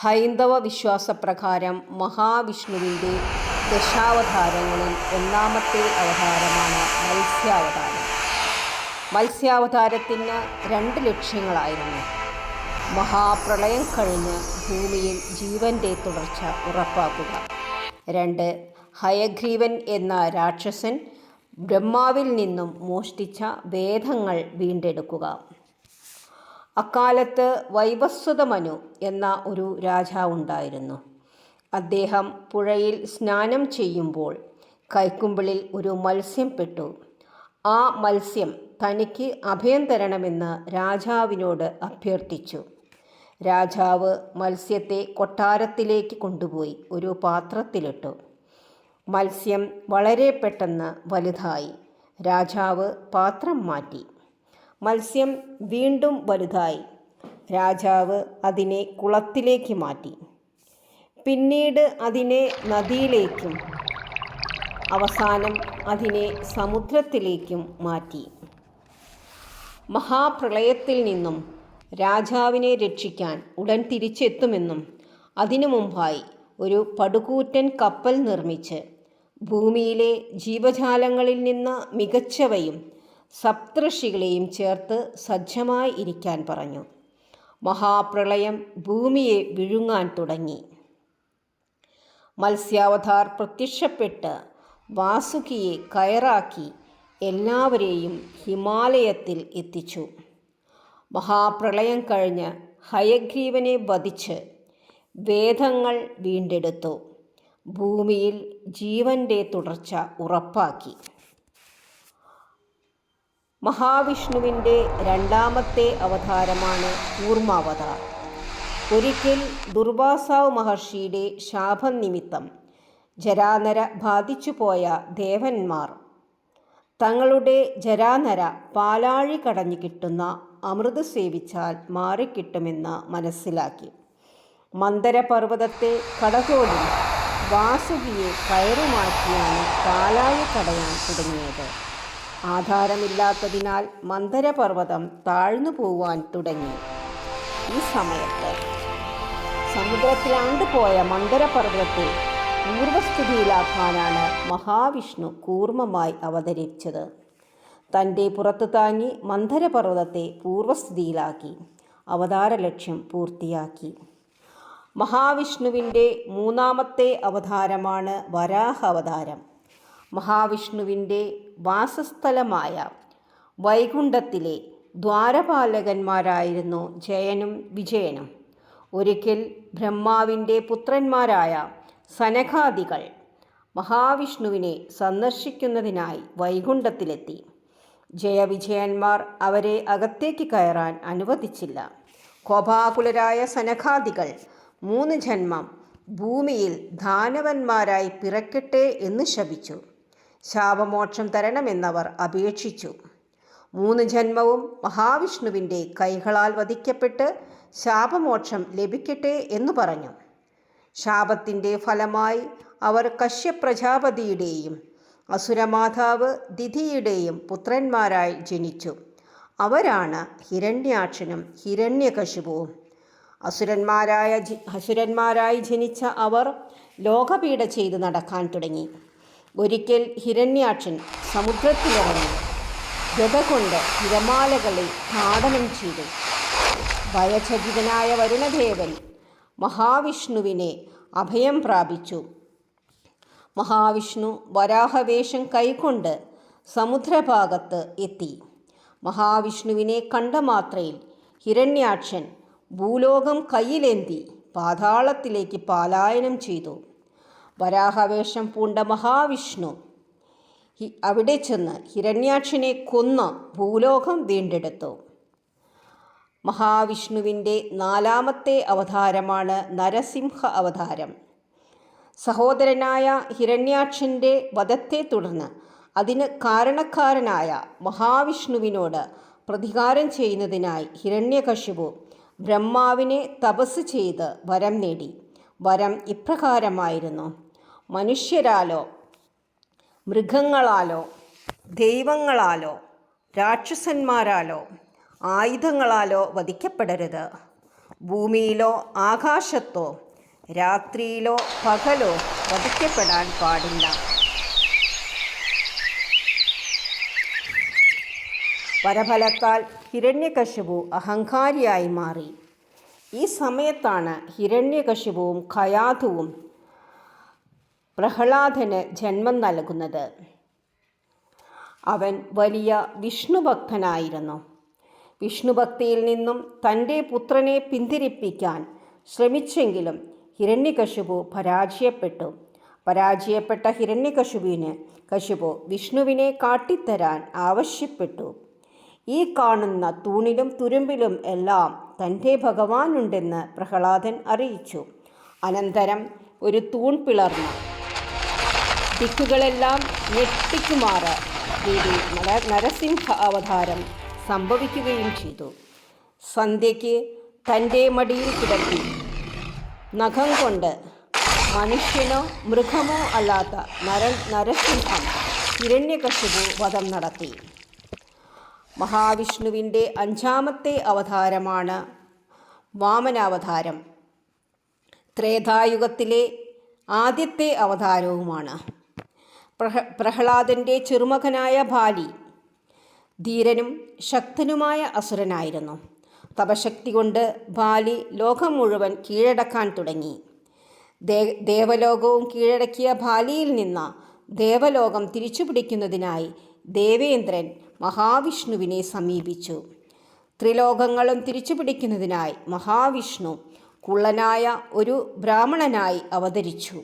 ഹൈന്ദവ വിശ്വാസപ്രകാരം മഹാവിഷ്ണുവിന്റെ ദശാവതാരങ്ങളിൽ ഒന്നാമത്തെ അവതാരമാണ് മത്സ്യാവതാരം. മത്സ്യാവതാരത്തിന് രണ്ട് ലക്ഷ്യങ്ങളായിരുന്നു. മഹാപ്രളയം കഴിഞ്ഞ് ഭൂമിയിൽ ജീവന്റെ തുടർച്ച ഉറപ്പാക്കുക. രണ്ട് ഹയഗ്രീവൻ എന്ന രാക്ഷസൻ ബ്രഹ്മാവിൽ നിന്നും മോഷ്ടിച്ച വേദങ്ങൾ വീണ്ടെടുക്കുക. അക്കാലത്ത് വൈവസ്വത മനു എന്ന ഒരു രാജാവുണ്ടായിരുന്നു അദ്ദേഹം പുഴയിൽ സ്നാനം ചെയ്യുമ്പോൾ കൈക്കുമ്പിളിൽ ഒരു മത്സ്യം പെട്ടു. ആ മത്സ്യം തനിക്ക് അഭയം തരണമെന്ന് രാജാവിനോട് അഭ്യർത്ഥിച്ചു. രാജാവ് മത്സ്യത്തെ കൊട്ടാരത്തിലേക്ക് കൊണ്ടുപോയി ഒരു പാത്രത്തിലിട്ടു. മത്സ്യം വളരെ പെട്ടെന്ന് വലുതായി. രാജാവ് പാത്രം മാറ്റി. മത്സ്യം വീണ്ടും വലുതായി. രാജാവ് അതിനെ കുളത്തിലേക്ക് മാറ്റി. പിന്നീട് അതിനെ നദിയിലേക്കും അവസാനം അതിനെ സമുദ്രത്തിലേക്കും മാറ്റി. മഹാപ്രളയത്തിൽ നിന്നും രാജാവിനെ രക്ഷിക്കാൻ ഉടൻ തിരിച്ചെത്തുമെന്നും അതിനു മുമ്പായി ഒരു പടുകൂറ്റൻ കപ്പൽ നിർമ്മിച്ച് ഭൂമിയിലെ ജീവജാലങ്ങളിൽ നിന്ന് മികച്ചവയും സപ്തഋഷികളെയും ചേർത്ത് സജ്ജമായി ഇരിക്കാൻ പറഞ്ഞു. മഹാപ്രളയം ഭൂമിയെ വിഴുങ്ങാൻ തുടങ്ങി. മത്സ്യാവതാർ പ്രത്യക്ഷപ്പെട്ട് വാസുകിയെ കയറാക്കി എല്ലാവരെയും ഹിമാലയത്തിൽ എത്തിച്ചു. മഹാപ്രളയം കഴിഞ്ഞ് ഹയഗ്രീവനെ വധിച്ച് വേദങ്ങൾ വീണ്ടെടുത്തു. ഭൂമിയിൽ ജീവന്റെ തുടർച്ച ഉറപ്പാക്കി. മഹാവിഷ്ണുവിന്റെ രണ്ടാമത്തെ അവതാരമാണ് കൂർമാവതാർ ഒരിക്കൽ ദുർവാസാവ് മഹർഷിയുടെ ശാപം നിമിത്തം ജരാനര ബാധിച്ചുപോയ ദേവന്മാർ തങ്ങളുടെ ജരാനര പാലാഴി കടഞ്ഞു കിട്ടുന്ന അമൃത് സേവിച്ചാൽ മാറിക്കിട്ടുമെന്ന് മനസ്സിലാക്കി. മന്ദരപർവതത്തെ കടകോടി വാസുകിയെ കയറുമാറ്റിയാണ് പാലാഴി കടയാൻ തുടങ്ങിയത്. ആധാരമില്ലാത്തതിനാൽ മന്ദരപർവതം താഴ്ന്നു പോവാൻ തുടങ്ങി. ഈ സമയത്ത് സമുദ്രത്തിലാണ്ട് പോയ മന്ദരപർവതത്തെ പൂർവസ്ഥിതിയിലാക്കാനാണ് മഹാവിഷ്ണു കൂർമ്മമായി അവതരിച്ചത്. തന്റെ പുറത്തു താങ്ങി മന്ദരപർവതത്തെ പൂർവസ്ഥിതിയിലാക്കി അവതാര ലക്ഷ്യം പൂർത്തിയാക്കി. മഹാവിഷ്ണുവിന്റെ മൂന്നാമത്തെ അവതാരമാണ് വരാഹ അവതാരം. മഹാവിഷ്ണുവിന്റെ വാസസ്ഥലമായ വൈകുണ്ഠത്തിലെ ദ്വാരപാലകന്മാരായിരുന്നു ജയനും വിജയനും. ഒരിക്കൽ ബ്രഹ്മാവിന്റെ പുത്രന്മാരായ സനഖാദികൾ മഹാവിഷ്ണുവിനെ സന്ദർശിക്കുന്നതിനായി വൈകുണ്ഠത്തിലെത്തി. ജയവിജയന്മാർ അവരെ അകത്തേക്ക് കയറാൻ അനുവദിച്ചില്ല. കോപാകുലരായ സനഖാദികൾ മൂന്ന് ജന്മം ഭൂമിയിൽ ദാനവന്മാരായി പിറക്കട്ടെ എന്ന് ശപിച്ചു. ശാപമോക്ഷം തരണമെന്നവർ അപേക്ഷിച്ചു. മൂന്ന് ജന്മവും മഹാവിഷ്ണുവിന്റെ കൈകളാൽ വധിക്കപ്പെട്ട് ശാപമോക്ഷം ലഭിക്കട്ടെ എന്ന് പറഞ്ഞു. ശാപത്തിന്റെ ഫലമായി അവർ കശ്യപ്രജാപതിയുടെയും അസുരമാതാവ് ദിതിയുടെയും പുത്രന്മാരായി ജനിച്ചു. അവരാണ് ഹിരണ്യാക്ഷനും ഹിരണ്യകശിപുവും അസുരന്മാരായ അസുരന്മാരായി ജനിച്ച അവർ ലോകപീഠ ചെയ്ത് നടക്കാൻ തുടങ്ങി. ഒരിക്കൽ ഹിരണ്യാക്ഷൻ സമുദ്രത്തിലിറങ്ങി. ഗത കൊണ്ട് തിരമാലകളെ താടനം ചെയ്തു. ഭയചകിതനായ വരുണദേവൻ മഹാവിഷ്ണുവിനെ അഭയം പ്രാപിച്ചു. മഹാവിഷ്ണു വരാഹവേഷം കൈകൊണ്ട് സമുദ്രഭാഗത്ത് എത്തി. മഹാവിഷ്ണുവിനെ കണ്ട മാത്രയിൽ ഹിരണ്യാക്ഷൻ ഭൂലോകം കയ്യിലേന്തി പാതാളത്തിലേക്ക് പാലായനം ചെയ്തു. വരാഹവേഷം പൂണ്ട മഹാവിഷ്ണു. അവിടെ ചെന്ന് ഹിരണ്യാക്ഷനെ കൊന്ന് ഭൂലോകം വീണ്ടെടുത്തു. മഹാവിഷ്ണുവിന്റെ നാലാമത്തെ അവതാരമാണ് നരസിംഹ അവതാരം. സഹോദരനായ ഹിരണ്യാക്ഷന്റെ വധത്തെ തുടർന്ന് അതിന് കാരണക്കാരനായ മഹാവിഷ്ണുവിനോട് പ്രതികാരം ചെയ്യുന്നതിനായി ഹിരണ്യകശിപു ബ്രഹ്മാവിനെ തപസ് ചെയ്ത് വരം നേടി. വരം ഇപ്രകാരമായിരുന്നു. മനുഷ്യരാലോ മൃഗങ്ങളാലോ ദൈവങ്ങളാലോ രാക്ഷസന്മാരാലോ ആയുധങ്ങളാലോ വധിക്കപ്പെടരുത്. ഭൂമിയിലോ ആകാശത്തോ രാത്രിയിലോ പകലോ വധിക്കപ്പെടാൻ പാടില്ല. പരഫലത്താൽ ഹിരണ്യകശിപു അഹങ്കാരിയായി മാറി. ഈ സമയത്താണ് ഹിരണ്യകശിപുവും ഖയാതുവും പ്രഹ്ലാദന് ജന്മം നൽകുന്നത്. അവൻ വലിയ വിഷ്ണുഭക്തനായിരുന്നു. വിഷ്ണുഭക്തിയിൽ നിന്നും തന്റെ പുത്രനെ പിന്തിരിപ്പിക്കാൻ ശ്രമിച്ചെങ്കിലും ഹിരണ്യകശുപു പരാജയപ്പെട്ടു. പരാജയപ്പെട്ട ഹിരണ്യകശുപുവിന് കശുപു വിഷ്ണുവിനെ കാട്ടിത്തരാൻ ആവശ്യപ്പെട്ടു. ഈ കാണുന്ന തൂണിലും തുരുമ്പിലും എല്ലാം തന്റെ ഭഗവാനുണ്ടെന്ന് പ്രഹ്ലാദൻ അറിയിച്ചു. അനന്തരം ഒരു തൂൺ പിളർന്നു. ദിക്കുകളെല്ലാം ഞെട്ടിക്കുമാറ് ദേവി നര നരസിംഹ അവതാരം സംഭവിക്കുകയും ചെയ്തു. സന്ധ്യയ്ക്ക് തന്റെ മടിയിൽ കിടത്തി. നഖം കൊണ്ട് മനുഷ്യനോ മൃഗമോ അല്ലാത്ത നര നരസിംഹം ഹിരണ്യകശുപു വധം നടത്തി. മഹാവിഷ്ണുവിന്റെ അഞ്ചാമത്തെ അവതാരമാണ് വാമനാവതാരം. ത്രേതായുഗത്തിലെ ആദ്യത്തെ അവതാരവുമാണ്. പ്രഹ പ്രഹ്ലാദന്റെ ചെറുമകനായ ബാലി ധീരനും ശക്തനുമായ അസുരനായിരുന്നു. തപശക്തി കൊണ്ട് ബാലി ലോകം മുഴുവൻ കീഴടക്കാൻ തുടങ്ങി. ദേ ദേവലോകവും കീഴടക്കിയ ബാലിയിൽ നിന്ന ദേവലോകം തിരിച്ചു പിടിക്കുന്നതിനായി ദേവേന്ദ്രൻ മഹാവിഷ്ണുവിനെ സമീപിച്ചു. ത്രിലോകങ്ങളും തിരിച്ചുപിടിക്കുന്നതിനായി മഹാവിഷ്ണു കുള്ളനായ ഒരു ബ്രാഹ്മണനായി അവതരിച്ചു.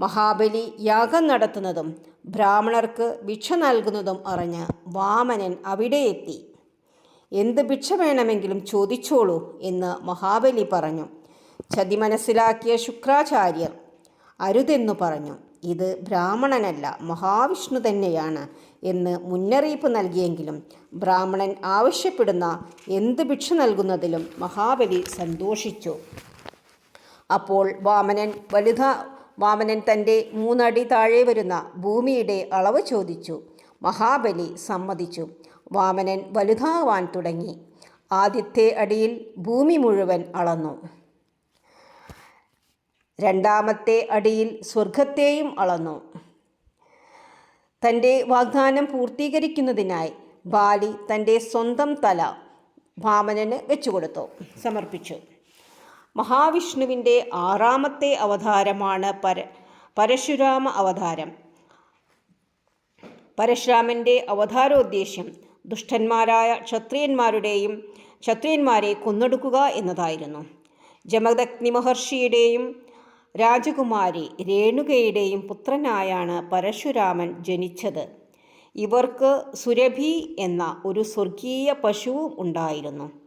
മഹാബലി യാഗം നടത്തുന്നതും ബ്രാഹ്മണർക്ക് ഭിക്ഷ നൽകുന്നതും അറിഞ്ഞ് വാമനൻ അവിടെ എത്തി. എന്ത് ഭിക്ഷ വേണമെങ്കിലും ചോദിച്ചോളൂ എന്ന് മഹാബലി പറഞ്ഞു. ചതി മനസ്സിലാക്കിയ ശുക്രാചാര്യർ അരുതെന്നു പറഞ്ഞു ഇത് ബ്രാഹ്മണനല്ല മഹാവിഷ്ണു തന്നെയാണ് എന്ന് മുന്നറിയിപ്പ് നൽകിയെങ്കിലും ബ്രാഹ്മണൻ ആവശ്യപ്പെടുന്ന എന്ത് ഭിക്ഷ നൽകുന്നതിലും മഹാബലി സന്തോഷിച്ചു. അപ്പോൾ വാമനൻ വലുത വാമനൻ തന്റെ മൂന്നടി താഴെ വരുന്ന ഭൂമിയുടെ അളവ് ചോദിച്ചു. മഹാബലി സമ്മതിച്ചു. വാമനൻ വലുതാവാൻ തുടങ്ങി. ആദ്യത്തെ അടിയിൽ ഭൂമി മുഴുവൻ അളന്നു. രണ്ടാമത്തെ അടിയിൽ സ്വർഗത്തെയും അളന്നു. തന്റെ വാഗ്ദാനം പൂർത്തീകരിക്കുന്നതിനായി ബാലി തന്റെ സ്വന്തം തല വാമനന് വെച്ചുകൊടുത്തു. സമർപ്പിച്ചു. മഹാവിഷ്ണുവിന്റെ ആറാമത്തെ അവതാരമാണ് പര പരശുരാമ അവതാരം. പരശുരാമന്റെ അവതാരോദ്ദേശ്യം ദുഷ്ടന്മാരായ ക്ഷത്രിയന്മാരുടെയും ക്ഷത്രിയന്മാരെ കൊന്നൊടുക്കുക എന്നതായിരുന്നു. ജമദഗ്നി മഹർഷിയുടെയും രാജകുമാരി രേണുകയുടെയും പുത്രനായാണ് പരശുരാമൻ ജനിച്ചത്. ഇവർക്ക് സുരഭി എന്ന ഒരു സ്വർഗീയ പശുവും ഉണ്ടായിരുന്നു.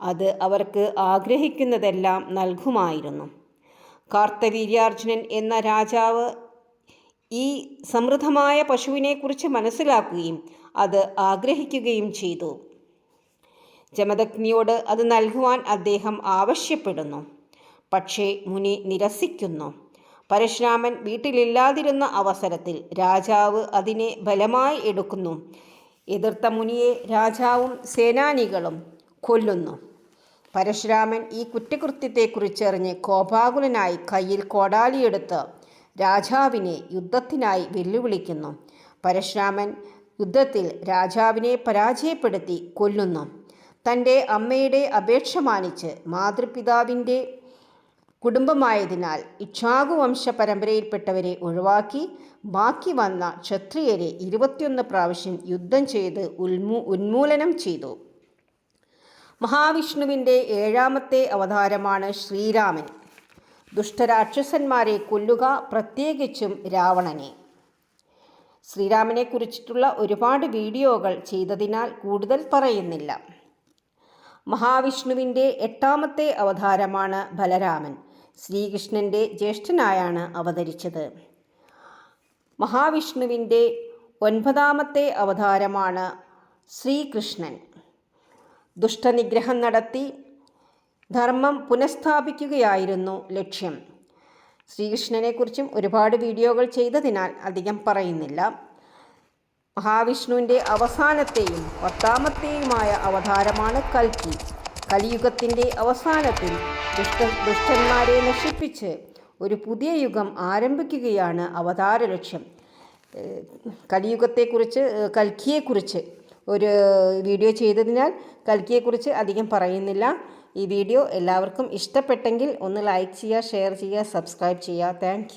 അത് അവർക്ക് ആഗ്രഹിക്കുന്നതെല്ലാം നൽകുമായിരുന്നു. കാർത്തവീര്യാർജുനൻ എന്ന രാജാവ് ഈ സമൃദ്ധമായ പശുവിനെക്കുറിച്ച് മനസ്സിലാക്കുകയും അത് ആഗ്രഹിക്കുകയും ചെയ്തു. ജമദഗ്നിയോട് അത് നൽകുവാൻ അദ്ദേഹം ആവശ്യപ്പെടുന്നു. പക്ഷേ മുനി നിരസിക്കുന്നു. പരശുരാമൻ വീട്ടിലില്ലാതിരുന്ന അവസരത്തിൽ രാജാവ് അതിനെ ബലമായി എടുക്കുന്നു. എതിർത്ത മുനിയെ രാജാവും സേനാനികളും കൊല്ലുന്നു. പരശുരാമൻ ഈ കുറ്റകൃത്യത്തെക്കുറിച്ചറിഞ്ഞ് കോപാകുലനായി കയ്യിൽ കോടാലിയെടുത്ത് രാജാവിനെ യുദ്ധത്തിനായി വെല്ലുവിളിക്കുന്നു. പരശുരാമൻ യുദ്ധത്തിൽ രാജാവിനെ പരാജയപ്പെടുത്തി കൊല്ലുന്നു. തന്റെ അമ്മയുടെ അപേക്ഷ മാനിച്ച് മാതൃപിതാവിന്റെ കുടുംബമായതിനാൽ ഇക്ഷാകു വംശ പരമ്പരയിൽപ്പെട്ടവരെ ഒഴിവാക്കി ബാക്കി വന്ന ക്ഷത്രിയരെ ഇരുപത്തിയൊന്ന് പ്രാവശ്യം യുദ്ധം ചെയ്ത് ഉന്മൂ ഉന്മൂലനം ചെയ്തു. മഹാവിഷ്ണുവിന്റെ ഏഴാമത്തെ അവതാരമാണ് ശ്രീരാമൻ. ദുഷ്ടരാക്ഷസന്മാരെ കൊല്ലുക പ്രത്യേകിച്ചും രാവണനെ. ശ്രീരാമനെ കുറിച്ചിട്ടുള്ള ഒരുപാട് വീഡിയോകൾ ചെയ്തതിനാൽ കൂടുതൽ പറയുന്നില്ല. മഹാവിഷ്ണുവിന്റെ എട്ടാമത്തെ അവതാരമാണ് ബലരാമൻ. ശ്രീകൃഷ്ണന്റെ ജ്യേഷ്ഠനായാണ് അവതരിച്ചത്. മഹാവിഷ്ണുവിന്റെ ഒൻപതാമത്തെ അവതാരമാണ് ശ്രീകൃഷ്ണൻ. ദുഷ്ടനിഗ്രഹം നടത്തി ധർമ്മം പുനഃസ്ഥാപിക്കുകയായിരുന്നു ലക്ഷ്യം. ശ്രീകൃഷ്ണനെക്കുറിച്ചും ഒരുപാട് വീഡിയോകൾ ചെയ്തതിനാൽ അധികം പറയുന്നില്ല. മഹാവിഷ്ണുവിന്റെ അവസാനത്തെയും പത്താമത്തെയുമായ അവതാരമാണ് കൽക്കി. കലിയുഗത്തിന്റെ അവസാനത്തിൽ ദുഷ്ട ദുഷ്ടന്മാരെ നശിപ്പിച്ച് ഒരു പുതിയ യുഗം ആരംഭിക്കുകയാണ് അവതാര ലക്ഷ്യം. കലിയുഗത്തെക്കുറിച്ച് കൽക്കിയെക്കുറിച്ച് ഒരു വീഡിയോ ചെയ്തതിനാൽ കൽക്കിയെക്കുറിച്ച് അധികം പറയുന്നില്ല. ഈ വീഡിയോ എല്ലാവർക്കും ഇഷ്ടപ്പെട്ടെങ്കിൽ ഒന്ന് ലൈക്ക് ചെയ്യുക ഷെയർ ചെയ്യുക സബ്സ്ക്രൈബ് ചെയ്യുക. താങ്ക്